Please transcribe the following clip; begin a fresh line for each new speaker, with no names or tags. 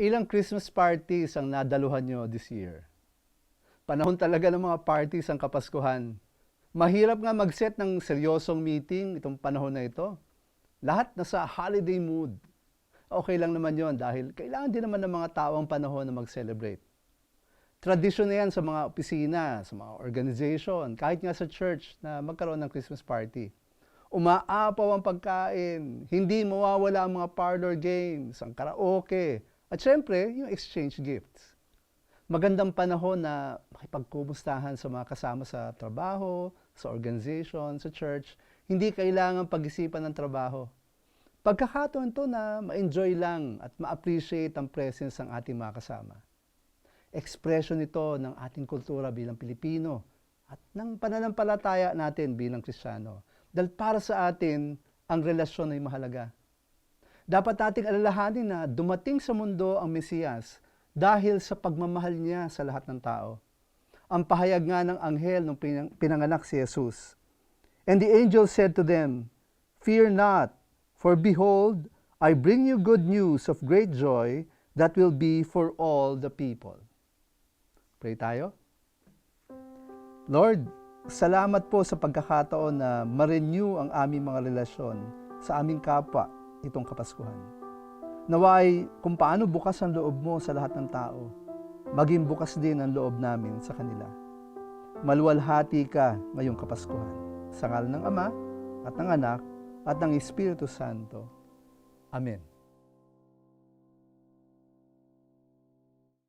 Ilang Christmas parties ang nadaluhan nyo this year? Panahon talaga ng mga parties ang Kapaskuhan. Mahirap nga mag-set ng seryosong meeting itong panahon na ito. Lahat nasa holiday mood. Okay lang naman yon dahil kailangan din naman ng mga tao ang panahon na mag-celebrate. Tradisyon na yan sa mga opisina, sa mga organization, kahit nga sa church na magkaroon ng Christmas party. Umaapaw ang pagkain, hindi mawawala ang mga parlor games, ang karaoke, at syempre, yung exchange gifts. Magandang panahon na makipagkumustahan sa mga kasama sa trabaho, sa organization, sa church. Hindi kailangan pag-isipan ng trabaho. Pagkakataon to na ma-enjoy lang at ma-appreciate ang presence ng ating mga kasama. Expression ito ng ating kultura bilang Pilipino at ng pananampalataya natin bilang Kristiyano. Dahil para sa atin, ang relasyon ay mahalaga. Dapat nating alalahanin na dumating sa mundo ang Mesiyas dahil sa pagmamahal niya sa lahat ng tao. Ang pahayag nga ng anghel nung pinang- pinanganak si Jesus. And the angel said to them, Fear not, for behold, I bring you good news of great joy that will be for all the people. Pray tayo. Lord, salamat po sa pagkakataon na ma-renew ang aming mga relasyon sa aming kapwa itong Kapaskuhan. Naway kung paano bukas ang loob mo sa lahat ng tao, maging bukas din ang loob namin sa kanila. Maluwalhati ka ngayong Kapaskuhan. Sa ngalan ng Ama at ng Anak at ng Espiritu Santo. Amen.